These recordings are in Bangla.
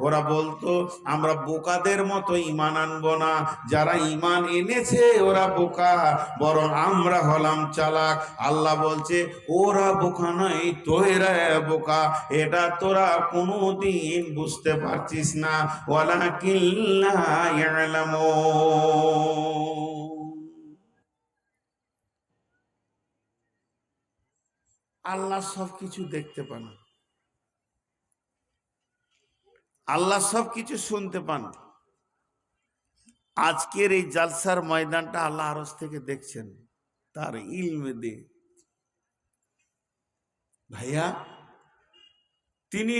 ওরা বলতো, আমরা বোকাদের মতো ঈমান আনব না। যারা ঈমান এনেছে, ওরা বোকা। বরং আমরা হলাম চালাক। আল্লাহ বলছে, ওরা বোকা নয় তোরা বোকা। এটা তোরা কোনোদিন বুঝতে পারছিস না। ওয়ালাকিন লা ইয়ালামুন আল্লাহ সব কিছু দেখতে পান। আল্লাহ সব কিছু শুনতে পান। আজকের এই জালসার ময়দানটা আল্লাহ আরস থেকে দেখছেন, তার ইলমে দিয়ে। ভাইয়া, তিনি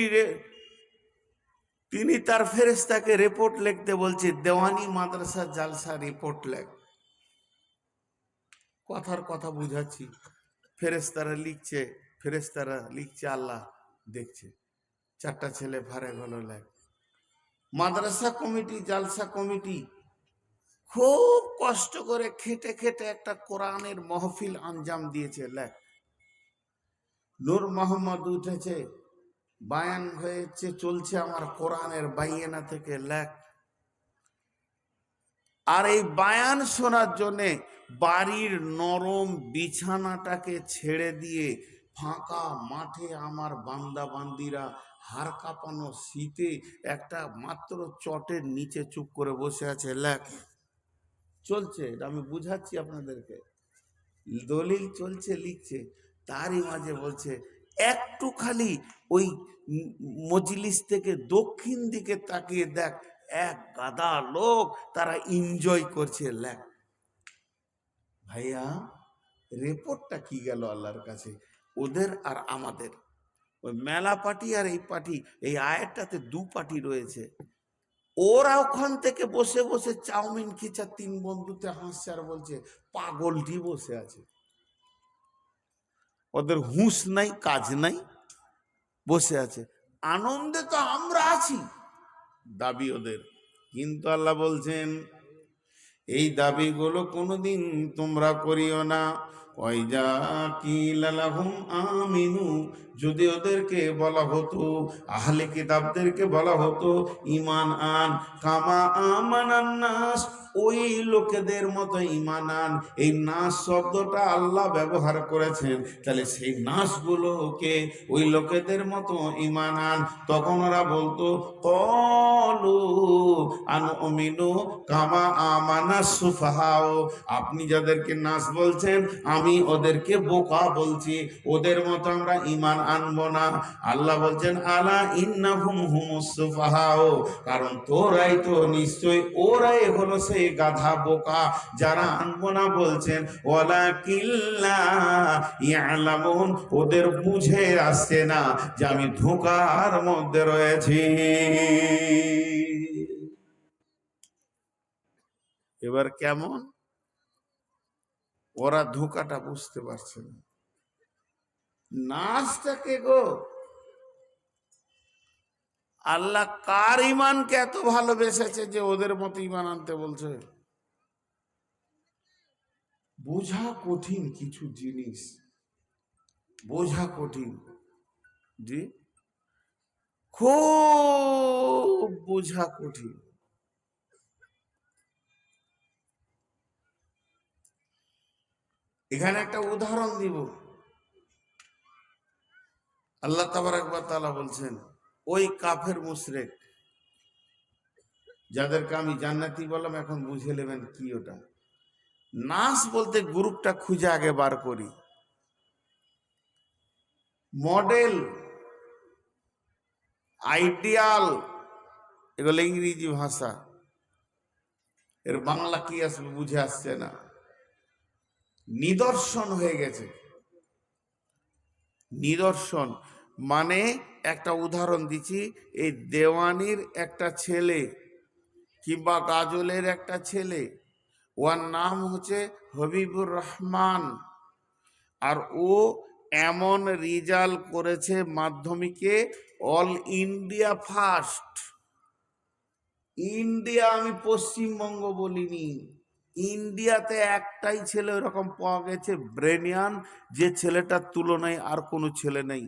তিনি তার ফেরেস্তাকে রিপোর্ট লিখতে বলছে, দেওয়ানি মাদ্রাসা জালসা রিপোর্ট লেখ। কথার কথা বুঝাচ্ছি। ফেরেস্তারা লিখছে ফেরেস্তারা লিখছে, আল্লাহ দেখছে। চারটা ছেলে ভারে গেল মাদ্রাসা কমিটি, জালসা কমিটি খুব কষ্ট করে খেটে খেটে একটা কোরআনের মহফিল আঞ্জাম দিয়েছে লেখ নূর মোহাম্মদ উঠেছে, বায়ান হয়েছে, চলছে আমার কোরআনের বাইয়েনা থেকে লেখ আর এই বায়ান শোনার জন্যে বাড়ির নরম বিছানাটাকে ছেড়ে দিয়ে ফাঁকা মাঠে আমার বান্দা বান্দিরা হাড় কাঁপানো শীতে একটা মাত্র চটের নিচে চুপ করে বসে আছে লেখ চলছে আমি বুঝাচ্ছি আপনাদেরকে। দলিল চলছে, লিখছে, তারই মাঝে বলছে, একটু খালি ওই মজলিস থেকে দক্ষিণ দিকে তাকিয়ে দেখ এক গাদা লোক তারা এনজয় করছে, লেখ। ভাইয়া রিপোর্টটা কি গেল আল্লাহর কাছে? ওদের আর আমাদের। ওই মেলা পার্টি আর এই পার্টি, এই আয়েরটাতে দু পার্টি রয়েছে। ওরা ওখান থেকে বসে বসে চাউমিন খিচা তিন বন্ধুতে হাসছে আর বলছে, পাগলটি বসে আছে। ওদের হুঁশ নাই, কাজ নাই, বসে আছে। আনন্দে তো আমরা আছি। দাবি ওদের। কিন্তু আল্লাহ বলছেন, এই দাবিগুলো কোনোদিন তোমরা করিও না। আমিনু। যদি ওদেরকে বলা হতো, আহলে কিতাবদেরকে বলা হতো ইমান আন কামা আমানান নাস। ওই লোকেদের মতো ইমান আন। এই নাস শব্দটা আল্লাহ ব্যবহার করেছেন। তাহলে সেই নাসগুলোকে ওই লোকেদের মতো ইমান আন। তখন ওরা বলতো, কলু আন অমিনু কামা আমানা সুফাহাও। আপনি যাদেরকে নাস বলছেন, আমি ওদেরকে বোকা বলছি। ওদের মতো আমরা ইমান আনব না। আল্লাহ বলছেন, আলা ইন্নাহুম হুমুস সুফাহাও। কারণ তোরাই তো নিশ্চয় ওরাই হলো সেই গাধা বোকা যারা আনব না বলছেন ওয়ালা কিল্লা ওদের বুঝে আসছে না যে আমি ধোকার মধ্যে রয়েছি। এবার কেমন? ওরা ধোকাটা বুঝতে পারছে না। নাচটাকে গো? আল্লাহ কার ইমানকে এত ভালোবেসেছে যে ওদের মতো ইমান আনতে বলছে? বোঝা কঠিন কিছু জিনিস। বোঝা কঠিন। জি? খুব বোঝা কঠিন। এখানে একটা উদাহরণ দিব। আল্লাহ তাবার একবার তালা বলছেন ওই কাফের মুশরিক। যাদেরকে আমি জান্নাতি বললাম, এখন বুঝে নেবেন কি ওটা। নাস বলতে গ্রুপটা খুঁজে আগে বার করি। মডেল, আইডিয়াল, এগুলো ইংরেজি ভাষা। এর বাংলা কি আসবে বুঝে আসছে না। নিদর্শন হয়ে গেছে। নিদর্শন মানে একটা উদাহরণ দিচ্ছি, এই দেওয়ানির একটা ছেলে কিংবা গাজলের একটা ছেলে, ওর নাম হচ্ছে হবিবুর রহমান। আর ও এমন রেজাল্ট করেছে মাধ্যমিকে, অল ইন্ডিয়া ফার্স্ট। ইন্ডিয়া আমি পশ্চিমবঙ্গ বলিনি, ইন্ডিয়াতে একটাই ছেলে ওরকম পাওয়া গেছে ব্রেনিয়ান, যে ছেলেটার তুলনায় আর কোনো ছেলে নেই।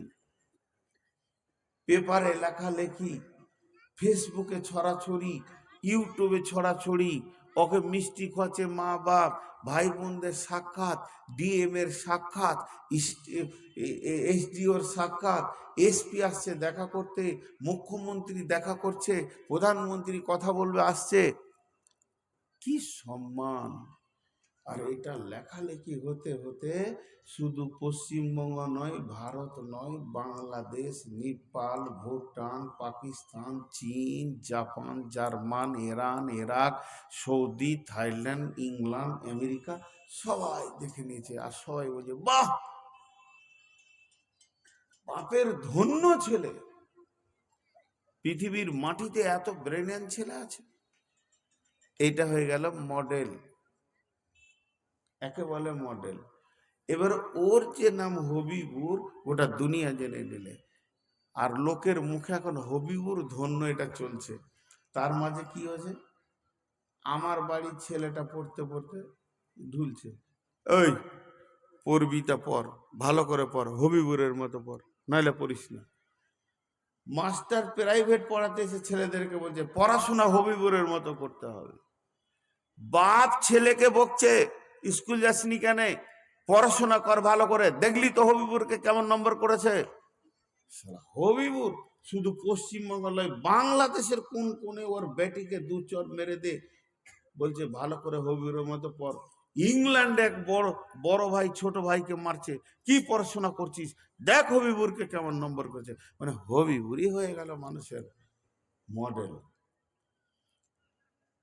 পেপারে লেখালেখি, ফেসবুকে ছড়াছড়ি, ইউটিউবে ছড়াছড়ি, ওকে মিষ্টি খোঁচে মা বাপ ভাই বোনদের সাক্ষাৎ, ডিএম এর সাক্ষাৎ এসডিওর সাক্ষাৎ, এসপি আসছে দেখা করতে, মুখ্যমন্ত্রী দেখা করছে, প্রধানমন্ত্রী কথা বলবে, আসছে। কি সম্মান! আর এটা লেখালেখি হতে হতে শুধু পশ্চিমবঙ্গ নয়, ভারত নয়, বাংলাদেশ, নেপাল, ভুটান, পাকিস্তান, চীন, Japan, German, Iran, Iraq, Saudi, Thailand, England, America সবাই দেখে নিয়েছে আর সবাই বলছে, বাহ! বাপের ধন্য ছেলে। পৃথিবীর মাটিতে এত ব্রেনিয়ান ছেলে আছে? এটা হয়ে গেল মডেল একে বলে মডেল এবার ওর যে নাম হবিবুর, গোটা দুনিয়া জেনে নিলে। আর লোকের মুখে এখন হবিবুর ধন্য এটা চলছে। তার মাঝে কি হয়েছে? আমার বাড়ির ছেলেটা পড়তে পড়তে ঢুলছে ওই পড়বিটা পর, ভালো করে পড় হবিবুরের মতো পড় নাইলে পড়িস না। মাস্টার প্রাইভেট পড়াতে এসে ছেলেদেরকে বলছে, পড়াশোনা হবিবুরের মতো করতে হবে। বাপ ছেলেকে বকছে স্কুল যাসনি কেন? পড়াশোনা কর ভালো করে। দেখলি তো হবিবুরকে কেমন নম্বর করেছে? হবিবুর, শুধু পশ্চিমবঙ্গ নয় বাংলাদেশের কোন কোণে ওর বেটিকে দু চট মেরে দে? বলছে, ভালো করে হবিবুরের মতো পড়। ইংল্যান্ডে এক বড় বড় ভাই, ছোট ভাইকে মারছে। কি পড়াশোনা করছিস? দেখ হবিবুরকে কেমন নম্বর করেছে। মানে হবিবুরই হয়ে গেল মানুষের মডেল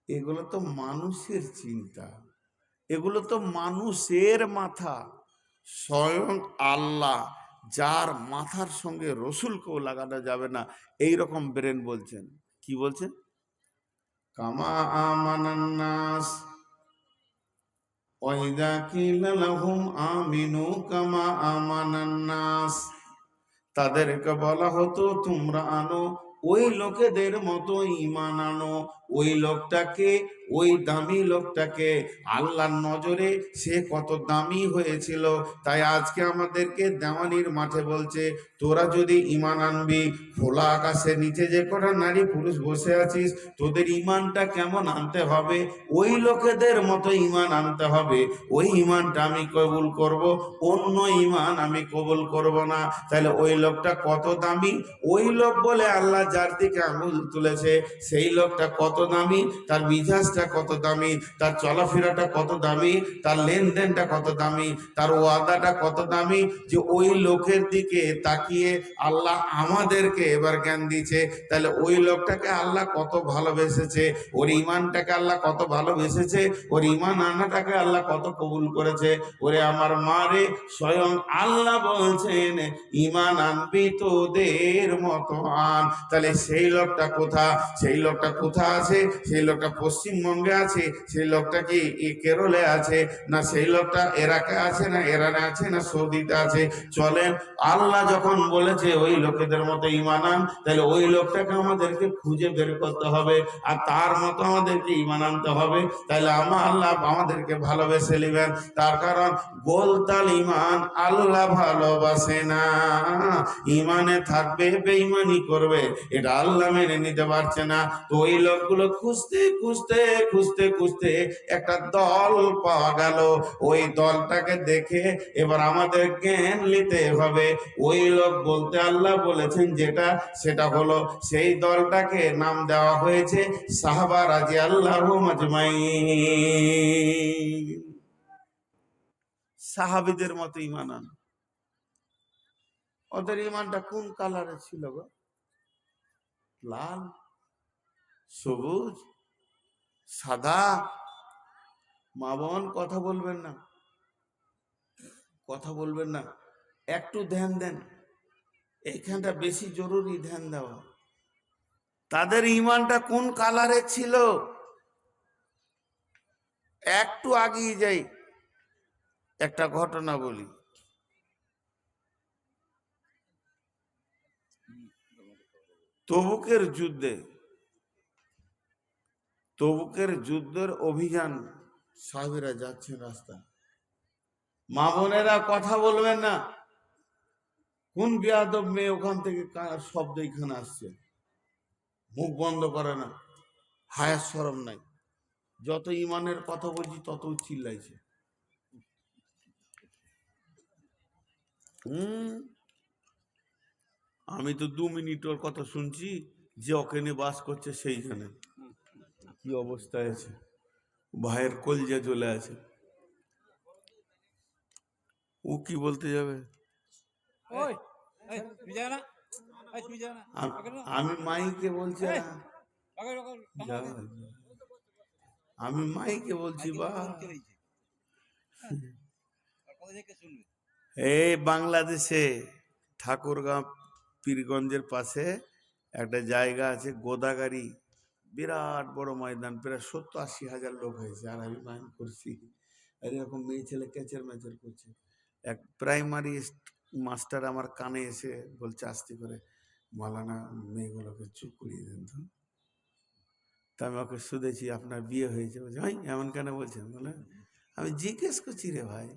এগুলো তো মানুষের চিন্তা। এগুলো তো মানুষের মাথা। স্বয়ং আল্লাহ, যার মাথার সঙ্গে রসুলকেও লাগানো যাবে না। এই রকম ব্রেন বলছেন। কি বলছেন? কামা আমানান্নাস আমিনু কামা আমানান্নাস। তাদেরকে বলা হতো, তোমরা আনো, ওই লোকেদের মতো ইমান আনো। ওই লোকটাকে ওই দামি লোকটাকে আল্লাহর নজরে সে কত দামি হয়েছিল। তাই আজকে আমাদেরকে দেওয়ানির মাঠে বলছে, তোরা যদি ইমান আনবি, খোলা আকাশের নিচে যে কটা নারী পুরুষ বসে আছিস, তোদের ইমানটা কেমন আনতে হবে? ওই লোকেদের মতো ইমান আনতে হবে। ওই ইমানটা আমি কবুল করব, অন্য ইমান আমি কবুল করব না। তাহলে ওই লোকটা কত দামি? ওই লোক বলে আল্লাহ যার দিকে আঙুল তুলেছে, সেই লোকটা কত দামি? তার মিজাজটা কত দামি, তার চলাফেরাটা কত দামি, তার লেনদেনটা কত দামি, তার ওয়াদাটা কত দামি, যে ওই লোকের দিকে তাকিয়ে আল্লাহ আমাদেরকে এবার জ্ঞান দিচ্ছে তাহলে ওই লোকটাকে আল্লাহ কত ভালোবেসেছে, ওর ইমানটাকে আল্লাহ কত ভালোবেসেছে, ওর ইমান আনাটাকে আল্লাহ কত কবুল করেছে। ওরে আমার মারে স্বয়ং আল্লাহ বলছেন ইমান আনবি তোদের মতো আন তাহলে সেই লোকটা কোথা? সেই লোকটা কোথা আছে? সেই লোকটা পশ্চিমবঙ্গে আছে, সেই লোকটা কি কেরলে আছে? না সেই লোকটা এরাকে আছে, না এরানে আছে, না সৌদিতে আছে? চলেন, আল্লাহ যখন বলেছে ওই লোকেদের মতো ইমান তাহলে ওই লোকটাকে আমাদেরকে খুঁজে বের করতে হবে, আর তার মতো আমাদেরকে ইমান আনতে হবে। তাহলে আমার আল্লাহ আমাদেরকে ভালোবেসে নেবেন। তার কারণ, গোলতাল ইমান আল্লাহ ভালোবাসে না। ইমানে থাকবে, বেঈমানি করবে, এটা আল্লাহ মেনে নিতে পারছে না। তো ওই লোকগুলো খুঁজতে খুঁজতে খুঁজতে খুঁজতে একটা দল পাওয়া গেল। ওই দলটাকে দেখে এবার আমাদের জ্ঞান নিতে হবে। ওই লোক বলতে আল্লাহ বলেছেন যেটা, সেটা হলো সেই দলটাকে নাম দেওয়া হয়েছে সাহাবা রাজি আল্লাহ মাজমাই সাহাবিদের মতো ইমান ওদের ইমানটা কোন কালারে ছিল গো? লাল, সবুজ সাদা? মা বোন কথা বলবেন না। কথা বলবেন না। একটু ধ্যান দেন। এইখানটা বেশি জরুরি ধ্যান দেওয়া। তাদের ইমানটা কোন কালারে ছিল? একটু আগিয়ে যাই। একটা ঘটনা বলি। তবুকের যুদ্ধে তবুকের যুদ্ধের অভিযান সাহেবেরা যাচ্ছেন রাস্তা। মা বোনেরা কথা বলবেন না। কোন বিয়াদব মেয়ে ওখান থেকে কা- শব্দ এখানে আসছে? মুখ বন্ধ করে না। হায়ার সরম নাই। যত ইমানের কথা বলছি, তত চিল্লাইছে। হুম? আমি তো দু মিনিট ওর কথা শুনছি, যে ওখানে বাস করছে সেইখানে। কি অবস্থায় আছে? ভাইয়ের কলজে চলে আছে। ও কি বলতে যাবে? আম- মাইকে বলছি। আমি মাইকে বলছি বা এই বাংলাদেশে ঠাকুরগাঁও পীরগঞ্জের পাশে একটা জায়গা আছে গোদাগাড়ি বিরাট বড় ময়দান, প্রায় সত্তর আশি হাজার লোক হয়েছে, আর আমি মাইন করছি। এরকম মেয়ে ছেলে ক্যাচের মেচের করছে। এক প্রাইমারি মাস্টার আমার কানে এসে বলছে, আস্তে করে মালানা মেয়েগুলোকে চুপ করিয়ে দেন তো। আমি ওকে শুধেছি আপনার বিয়ে হয়েছে। বলছে, ভাই, এমন কেন বলছেন? বলে, আমি জিজ্ঞেস করছি রে ভাই,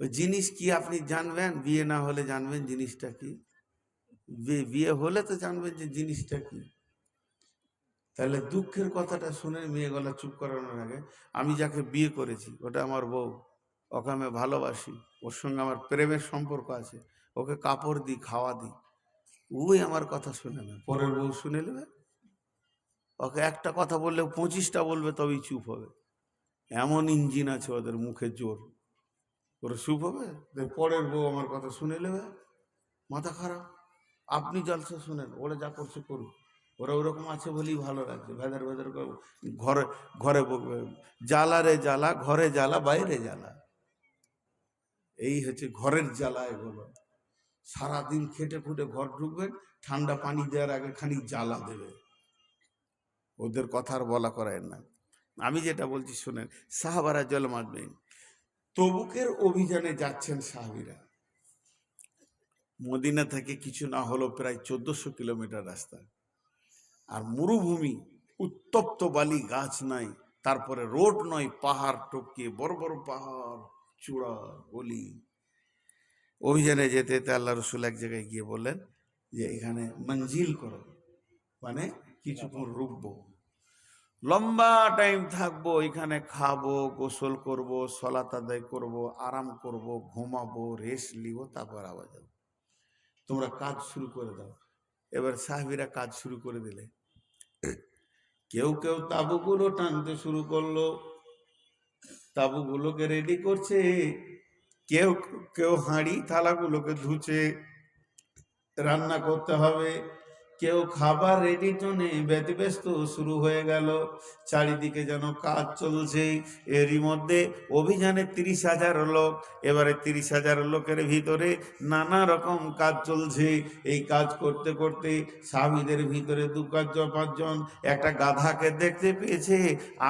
ওই জিনিস কি আপনি জানবেন? বিয়ে না হলে জানবেন জিনিসটা কি? বিয়ে হলে তো জানবেন যে জিনিসটা কি? তাহলে দুঃখের কথাটা শুনে মেয়ে গলা চুপ করানোর আগে আমি যাকে বিয়ে করেছি, ওটা আমার বউ, ওকে আমি ভালোবাসি, ওর সঙ্গে আমার প্রেমের সম্পর্ক আছে, ওকে কাপড় দিই, খাওয়া দিই, ওই আমার কথা শুনে না পরের বউ শুনে নেবে। ওকে একটা কথা বললে পঁচিশটা বলবে, তবেই চুপ হবে। এমন ইঞ্জিন আছে ওদের মুখে জোর। ওরা চুপ হবে? পরের বউ আমার কথা শুনে নেবে। মাথা খারাপ। আপনি জলসা শুনেন, ওরা যা করছে করুক। ওরা ওরকম আছে বলেই ভালো লাগছে। ভেদার ভেদার ঘরে ঘরে জ্বালা রে জ্বালা, ঘরে জ্বালা, বাইরে জ্বালা। এই হচ্ছে ঘরের জ্বালা এগুলো। সারাদিন খেটে খুটে ঘর ঢুকবেন ঠান্ডা পানি দেওয়ার আগে খানিক জ্বালা দেবে। ওদের কথা আর বলা করায় না। আমি যেটা বলছি শোনেন, সাহাবারা জল মারবেন। তবুকের অভিযানে যাচ্ছেন সাহাবিরা। মদিনা থেকে কিছু না হলো প্রায় চোদ্দশো কিলোমিটার রাস্তা। আর মরুভূমি, উত্তপ্ত বালি গাছ নাই, তারপরে রোড নয়, পাহাড় টপকে বড় বড় পাহাড়, চূড়া গলি। অভিযানে যেতে যেতে আল্লাহ রসুল এক জায়গায় গিয়ে বললেন যে এখানে মঞ্জিল করো মানে কিছুক্ষণ রুকবো। লম্বা টাইম থাকব, এখানে খাব, গোসল করব, সলাত আদায় করব, আরাম করব, ঘুমাবো, রেস্ট নিব, তারপর আবার যাব। তোমরা কাজ শুরু করে দাও। এবার সাহাবিরা কাজ শুরু করে দিলে। কেউ কেউ তাবুগুলো টানতে শুরু করল। তাবুগুলোকে রেডি করছে। কেউ কেউ হাঁড়ি থালাগুলোকে ধুচ্ছে। রান্না করতে হবে। কেউ খাবার রেডির জন্য ব্যতিব্যস্ত শুরু হয়ে গেল। চারিদিকে যেন কাজ চলছে। এরই মধ্যে অভিযানে তিরিশ হাজার লোক। এবারে তিরিশ হাজার লোকের ভিতরে নানা রকম কাজ চলছে। এই কাজ করতে করতে স্বামীদের ভিতরে দু পাঁচজন পাঁচজন একটা গাধাকে দেখতে পেয়েছে।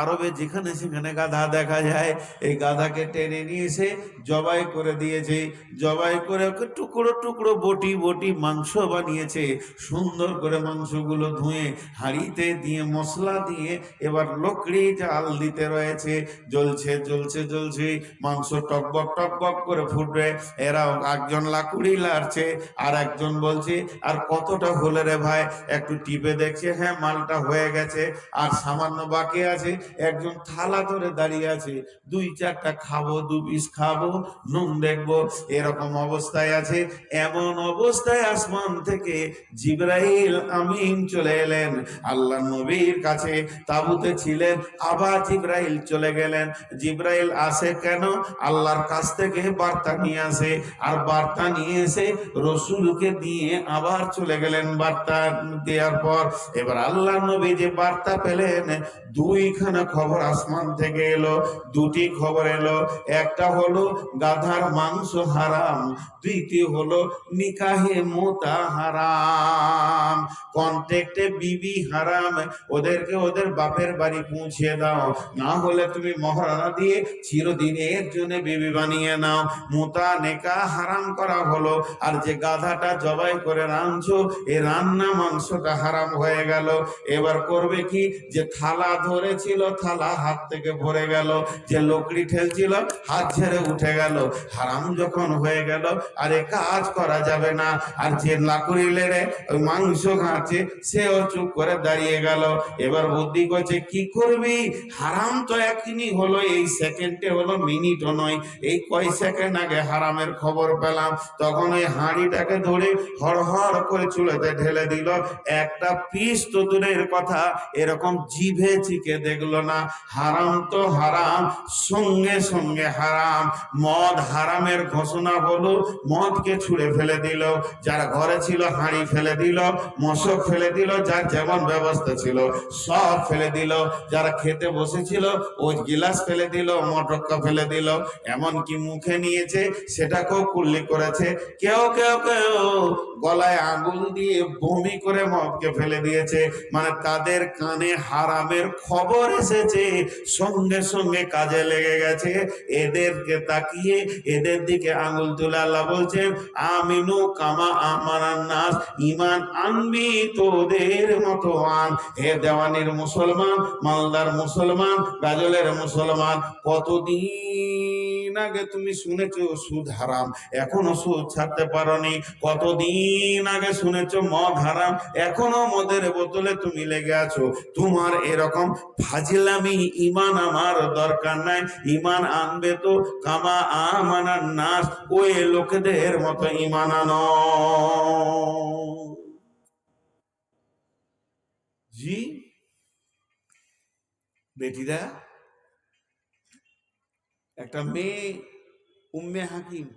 আরবে যেখানে সেখানে গাধা দেখা যায়। এই গাধাকে টেনে নিয়ে এসে জবাই করে দিয়েছে। জবাই করে ওকে টুকরো টুকরো বটি বটি মাংস বানিয়েছে। সুন্দর করে মাংসগুলো ধুয়ে হাঁড়িতে দিয়ে মশলা দিয়ে এবার লকড়ি জাল দিতে রয়েছে। জ্বলছে জ্বলছে জ্বলছে। মাংস টকবক টকবক করে ফুটবে। এরা একজন লাকুড়ি লাড়ছে আর একজন বলছে, আর কতটা হলে রে ভাই? একটু টিপে দেখছে হ্যাঁ মালটা হয়ে গেছে। আর সামান্য বাকি আছে, একজন থালা ধরে দাঁড়িয়ে আছে। দুই চারটা খাব, দু পিস খাব, নুন দেখব। এরকম অবস্থায় আছে, এমন অবস্থায় আসমান থেকে জিব্রাইল আমিন চলে এলেন। আল্লাহ নবীর কাছে তাবুতে ছিলেন, আবার জিব্রাইল চলে গেলেন। জিব্রাইল আসে কেন? আল্লাহর কাছ থেকে বার্তা নিয়ে আসে, আর বার্তা নিয়ে এসে রসুলকে দিয়ে আবার চলে গেলেন বার্তা দেওয়ার পর। এবার আল্লাহ নবী যে বার্তা পেলেন দুইখানা খবর আসমান থেকে এলো, দুটি খবর এলো। একটা হলো, গাধার মাংস হারাম। দ্বিতীয় হলো, নিকাহে মোতা হারাম। কন্ট্যাক্টে বিবি হারাম। ওদেরকে ওদের বাপের বাড়ি পৌঁছে দাও। না হলে তুমি মহারানা দিয়ে চিরদিনের জন্য বিবি বানিয়ে নাও। মোতা নেকা হারাম করা হলো। আর যে গাধাটা জবাই করে রাঁধছো, এ রান্না মাংসটা হারাম হয়ে গেল। এবার করবে কি? যে থালা ধরেছিল, থালা হাত থেকে ভরে গেল। যে লকড়ি ঠেলছিল, হাত ঝেড়ে উঠে গেল। হারাম যখন হয়ে গেল, আর এ কাজ করা যাবে না। আর যে লাকড়ি লেড়ে ওই মাংস ঘাঁচে সেও চুপ করে দাঁড়িয়ে গেল। এবার বুদ্ধি করছে, কি করবি? হারাম তো এখনই হলো, এই সেকেন্ডে হলো মিনিটও নয়। এই কয় সেকেন্ড আগে হারামের খবর পেলাম। তখন ওই হাঁড়িটাকে ধরে হড় হড় করে চুলেতে ঢেলে দিল। একটা পিস তো দূরের কথা, এরকম জিভে চিকে দেখল না, হারাম তো হারাম, সঙ্গে সঙ্গে হারাম। মদ হারামের ঘোষণা হলো, মদকে ছুঁড়ে ফেলে দিল, যারা ঘরে ছিল হাঁড়ি ফেলে দিল, মশক ফেলে দিল, যার যেমন ব্যবস্থা ছিল, সব ফেলে দিল। যারা খেতে বসেছিল, ওই গিলাস ফেলে দিল মটকা ফেলে দিল। এমনকি মুখে নিয়েছে, সেটাকেও কুল্লি করেছে। কেউ কেউ কেউ গলায় আঙুল দিয়ে বমি করে মদকে ফেলে দিয়েছে। মানে তাদের কানে হারামের খবর এসেছে। সঙ্গে সঙ্গে কাজে লেগে গেছে। এদেরকে তাকিয়ে এদের দিকে আঙুল তুলে বলছেন আমিনু কামা আমার নাস ইমান আনবি তোদের মতো আন। হে দেওয়ানির মুসলমান, মালদার মুসলমান, গাজলের মুসলমান, কতদিন আগে তুমি শুনেছো সুদ হারাম, এখনও সুদ ছাড়তে পারোনি। কতদিন আগে শুনেছো মদ হারাম, এখনও মদের বোতলে তুমি লেগে আছো। তোমার এরকম ফাজিলামি ইমান আমার দরকার নাই। ইমান আনবে তো কামা আমানার নাস, ওই লোকেদের মতো ইমান আনো। জি, বেটিরা একটা মেয়ে উম্মে হাকিম।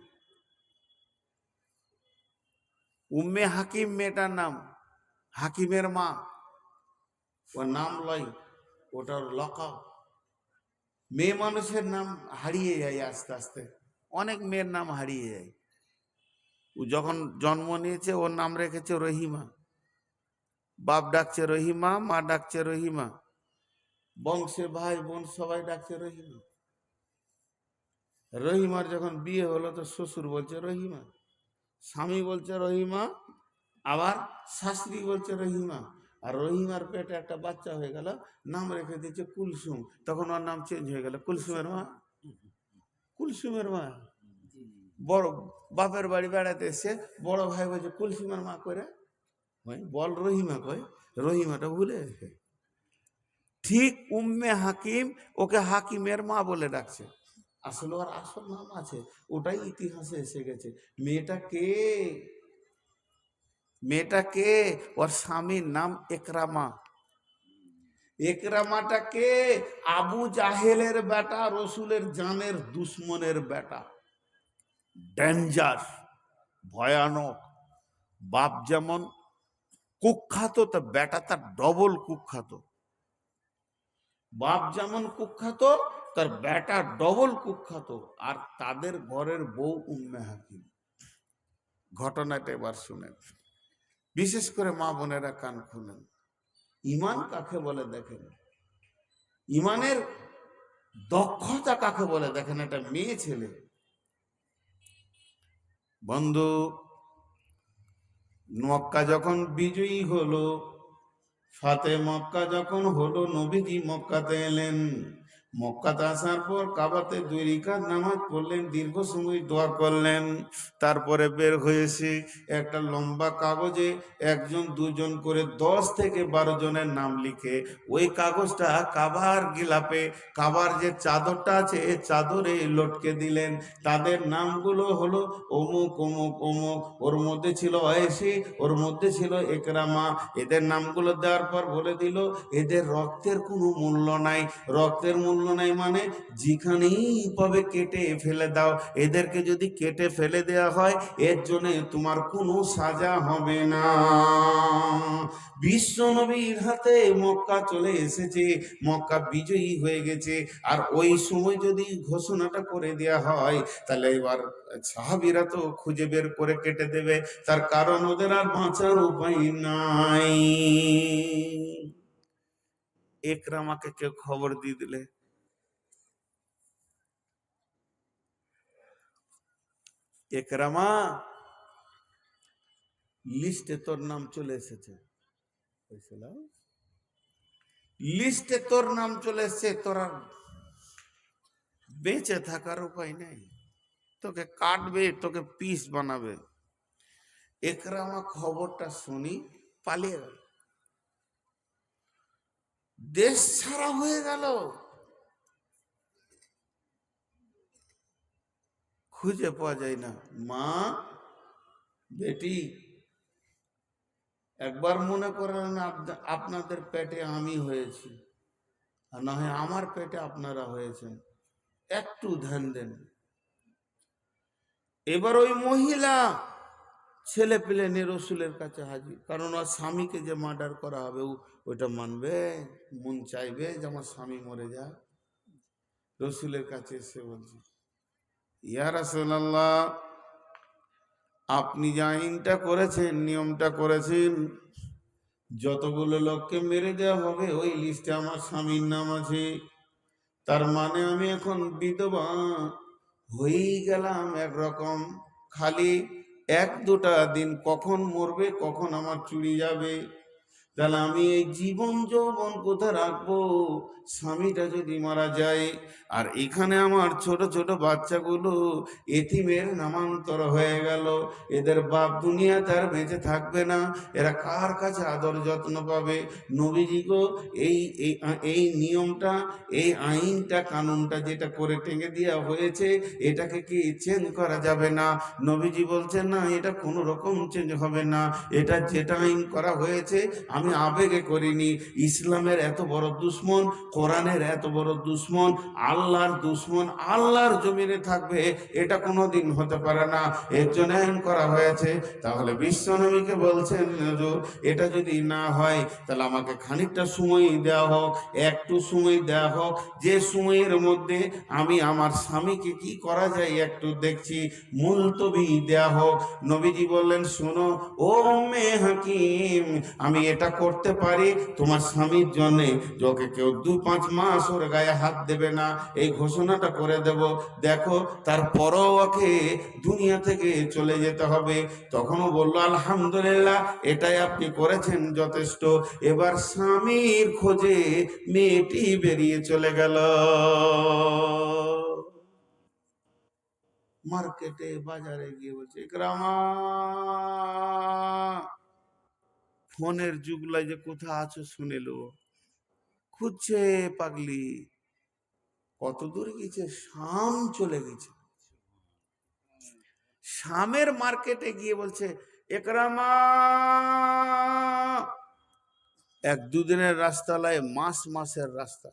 উম্মে হাকিম মেয়েটার নাম হাকিমের মা। ওর নাম লয়, ওটার লকাও। মেয়ে মানুষের নাম হারিয়ে যায় আস্তে আস্তে। অনেক মেয়ের নাম হারিয়ে যায়। ও যখন জন্ম নিয়েছে, ওর নাম রেখেছে রহিমা। বাপ ডাকছে রহিমা, মা ডাকছে রহিমা। বংশে ভাই বোন সবাই ডাকছে রহিমা। রহিমার যখন বিয়ে হলো তো শ্বশুর বলছে, রহিমা। স্বামী বলছে, রহিমা। আবার শাস্ত্রী বলছে, রহিমা। আর রহিমার পেটে একটা বাচ্চা হয়ে গেল, নাম রেখে দিয়েছে কুলসুম। তখন ওর নাম চেঞ্জ হয়ে গেল, কুলসুমের মা। কুলসুমের মা। বড় বাপের বাড়ি বেড়াতে এসে বড় ভাই বলছে, কুলসুমের মা করে বল রহিমা কয় রহিমাটা ভুলে গেছে। ঠিক উম্মে হাকিম ওকে হাকিমের মা বলে ডাকছে। আসলে ওর আসল নাম আছে, ওটাই ইতিহাসে এসে গেছে। মেয়েটা কে? মেয়েটা কে? ওর স্বামীর নাম একরামা। একরামাটা কে? আবু জাহেলের বেটা, রসুলের জানের দুশ্মনের বেটা। ডেঞ্জার ভয়ানক। বাপ যেমন কুখ্যাত, তা বেটা তার ডবল কুখ্যাত। বাপ যেমন কুখ্যাত তার বেটা ডবল কুখ্যাত আর তাদের ঘরের বউ উম্মে হাকিম ঘটনাটা এবার শুনেন। বিশেষ করে মা বোনেরা কান খুলেন। ইমান কাকে বলে দেখেন? ইমানের দক্ষতা কাকে বলে দেখেন? একটা মেয়ে ছেলে। বন্ধু, মক্কা যখন বিজয়ী হলো ফাতে মক্কা যখন হলো, নবীজি মক্কাতে এলেন। মক্কাতে আসার পর কাবাতে দুই রিকাত নামাজ পড়লেন, দীর্ঘ সময় দোয়া করলেন। তারপরে বের হয়েছে একটা লম্বা কাগজে একজন, দুজন করে দশ থেকে বারো জনের নাম লিখে ওই কাগজটা কাবার গিলাপে, কাবার যে চাদরটা আছে এই চাদরে লটকে দিলেন। তাদের নামগুলো হলো অমুক অমুক অমুক, ওর মধ্যে ছিল অয়েসি ওর মধ্যে ছিল একরামা। এদের নামগুলো দেওয়ার পর বলে দিল, এদের রক্তের কোনো মূল্য নাই, রক্তের মূল্য তুলনায় মানে? যেখানেই পাবে কেটে ফেলে দাও। এদেরকে যদি কেটে ফেলে দেওয়া হয়, এর জন্য তোমার কোনো সাজা হবে না। বিশ্ব নবীর হাতে মক্কা চলে এসেছে। মক্কা বিজয়ী হয়ে গেছে। আর ওই সময় যদি ঘোষণাটা করে দেওয়া হয়, তাহলে এবার সাহাবিরা তো খুঁজে বের করে কেটে দেবে। তার কারণ ওদের আর বাঁচার উপায় নাই। একরামাকে কেউ খবর দিয়ে দিলে। একরামা লিস্টে তোর নাম চলে এসেছে। লিস্টে তোর নাম চলে এসেছে, তোর আর বেঁচে থাকার উপায় নেই। তোকে কাটবে, তোকে পিস বানাবে। একরামা খবরটা শুনি, পালিয়ে গেল। দেশ ছাড়া হয়ে গেল। খুঁজে পাওয়া যায় না। মা, বেটি, একবার মনে করেন আপ- আপনাদের পেটে আমি হয়েছি, আর না হয় আমার পেটে আপনারা হয়েছেন। একটু ধ্যান দেন। এবার ওই মহিলা ছেলে পেলে রসুলের কাছে হাজির, কারণ ওর স্বামীকে যে মার্ডার করা হবে ওইটা মানবে, মন চাইবে যে আমার স্বামী মরে যায় রসুলের কাছে এসে বলছে ইয়া রাসূলুল্লাহ, আপনি যে আইনটা করেছেন, নিয়মটা করেছেন, যতগুলো লোককে মেরে দেওয়া হবে, ওই লিস্টে আমার স্বামীর নাম আছে। তার মানে আমি এখন বিধবা, হয়েই গেলাম একরকম। খালি এক দুটা দিন কখন মরবে, কখন আমার চুরি যাবে। তাহলে আমি এই জীবন যৌবন কোথায় রাখব? স্বামীটা যদি মারা যায়, আর এখানে আমার ছোট ছোট বাচ্চাগুলো এতিমের নামান্তর হয়ে গেল, এদের বাপ দুনিয়াতে আর বেঁচে থাকবে না, এরা কার কাছে আদর যত্ন পাবে? নবীজি গো, এই এই এই নিয়মটা, এই আইনটা, কানুনটা যেটা করে টেঙে দেওয়া হয়েছে, এটাকে কি চেঞ্জ করা যাবে না? নবীজি বলছেন, না, এটা কোনো রকম চেঞ্জ হবে না। এটা যেটা আইন করা হয়েছে, আমি আবেগে করিনি। ইসলামের এত বড় দুশ্মন, কোরআনের এত বড় দুশ্মন, আল্লাহর দুশ্মন, আল্লাহর জমিনে থাকবে, এটা কোনোদিন হতে পারে না। এর জন্য করা হয়েছে। তাহলে বিশ্বনবীকে বলছেন এটা যদি না হয়, তাহলে আমাকে খানিকটা সময় দেওয়া হোক, একটু সময় দেওয়া হোক। যে সময়ের মধ্যে আমি আমার স্বামীকে কি করা যায় একটু দেখছি। মুলতবি দেওয়া হোক। নবীজি বললেন, শোনো, ও মে হাকিম, আমি এটা করতে পারি? তোমার স্বামীর জন্য যোকে কেউ দু পাঁচ মাস ওর গায়ে হাত দেবে না, এই ঘোষণাটা করে দেব। দেখো, তারপরও ওকে দুনিয়া থেকে চলে যেতে হবে। তখনও বলল, আলহামদুলিল্লাহ, এটাই আপনি করেছেন যথেষ্ট। এবার স্বামীর খোঁজে মেয়েটি বেরিয়ে চলে গেল। মার্কেটে, বাজারে গিয়ে বলছে গ্রামা ফোনের যুগলাই যে কোথা আছো শুনে লো খুঁজছে পাগলি, কত দূর গেছে শাম চলে গেছে শামের মার্কেটে গিয়ে বলছে, একরামা, এক দুদিনের রাস্তা লয় মাস মাসের রাস্তা।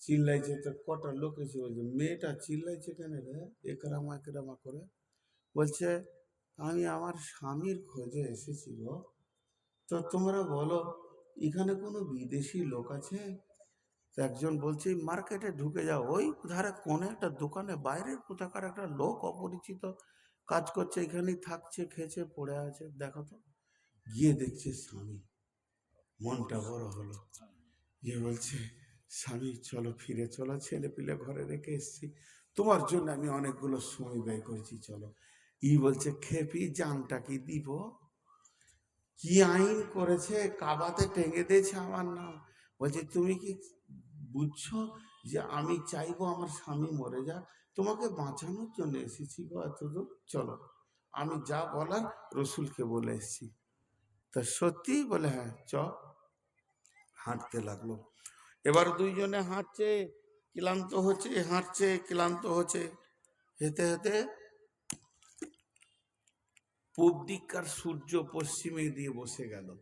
চিল্লাইছে তো কটা লোক এসে বলছে, মেয়েটা চিল্লাইছে কেন রে? একরামা একরামা করে? বলছে, আমি আমার স্বামীর খোঁজে এসেছি গো। তো তোমরা বলো, এখানে কোনো বিদেশি লোক আছে? একজন বলছে, মার্কেটে ঢুকে যাও। ওই ধারে কোনে একটা দোকানে বাইরের কোথাকার একটা লোক অপরিচিত কাজ করছে, এখানেই থাকছে খেছে পড়ে আছে। দেখো তো, গিয়ে দেখছে স্বামী। মনটা বড় হলো। গিয়ে বলছে, স্বামী, চলো ফিরে, চলো ছেলে পিলে ঘরে রেখে এসছি। তোমার জন্য আমি অনেকগুলো সময় ব্যয় করেছি, চলো। ই বলছে, খেপি জানটা কি দিব? কি আইন করেছে? কাবাতে টেঙে দিয়েছে আমার নাম। বলছে, তুমি কি বুঝছ যে আমি চাইব আমার স্বামী মরে যাক? তোমাকে বাঁচানোর জন্য এসেছি গো এতদূর। চলো, আমি যা বলার রসুলকে বলে এসেছি। তা সত্যি বলে হ্যাঁ চ। হাঁটতে লাগল। এবার দুইজনে হাঁটছে, ক্লান্ত হচ্ছে, হাঁটছে, ক্লান্ত হচ্ছে। হেঁটে হেঁটে পূব দিককার সূর্য পশ্চিমে দিয়ে বসে গেল।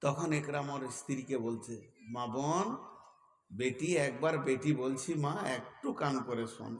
তখন একরাম ওর স্ত্রীকে বলছে, মা বোন, বেটি, একবার বেটি বলছি, মা, একটু কান করে শোন।